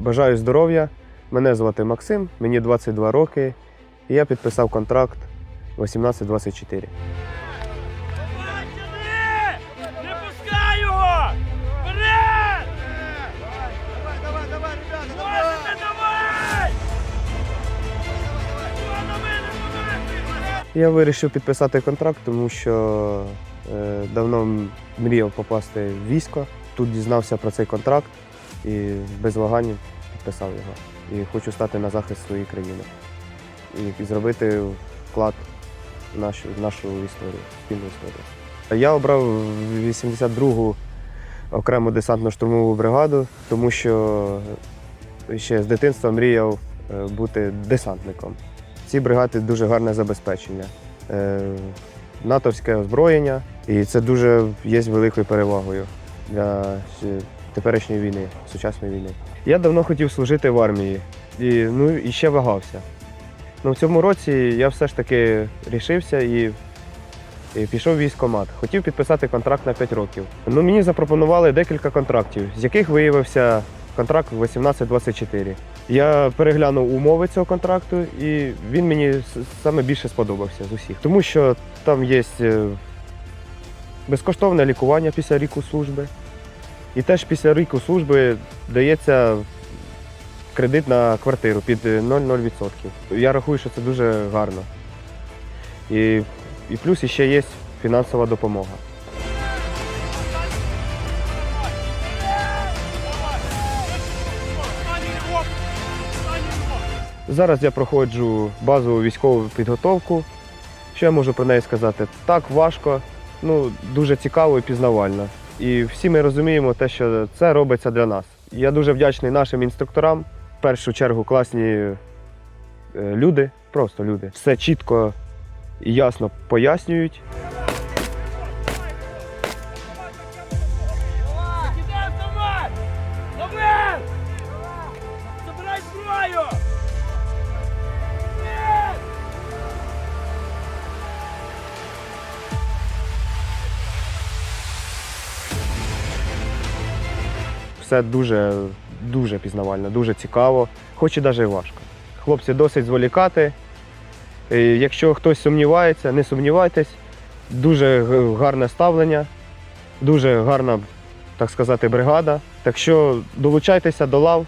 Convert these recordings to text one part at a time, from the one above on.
Бажаю здоров'я. Мене звати Максим, мені 22 роки. І я підписав контракт 18-24. Не пускай його! Вперед! Давай, давай, давай, ребята, Можете, давай! Давай на мене, давай! Я вирішив підписати контракт, тому що е, давно мріяв попасти в військо. Тут дізнався про цей контракт і без вагань підписав його. І хочу стати на захист своєї країни і, зробити вклад в нашу, в нашу історію, спільну історію. Я обрав 82-гу окрему десантно-штурмову бригаду, тому що ще з дитинства мріяв е, бути десантником. Ці бригади дуже гарне забезпечення, е, натовське озброєння, і це дуже є великою перевагою для ще теперішньої війни, сучасної війни. Я давно хотів служити в армії і, ну, і ще вагався. Ну, в цьому році я все ж таки рішився і, і пішов в військкомат. Хотів підписати контракт на 5 років. Ну, мені запропонували декілька контрактів, з яких виявився контракт 18-24. Я переглянув умови цього контракту, і він мені саме більше сподобався з усіх. Тому що там є е, безкоштовне лікування після ріку служби. І теж після ріку служби дається кредит на квартиру під е, 0,0%. Я рахую, що це дуже гарно. І, і плюс ще є фінансова допомога. Зараз я проходжу базову військову підготовку. Що я можу про неї сказати? Так важко, ну дуже цікаво і пізнавально. І всі ми розуміємо те, що це робиться для нас. Я дуже вдячний нашим інструкторам. В першу чергу класні е, люди, просто люди. Все чітко і ясно пояснюють. Все дуже, дуже пізнавально, дуже цікаво, хоч і навіть важко. Хлопці досить зволікати. Якщо хтось сумнівається, не сумнівайтесь. Дуже гарне ставлення, дуже гарна, так сказати, бригада. Так що долучайтеся до лав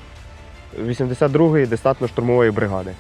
82-ї десантно-штурмової бригади.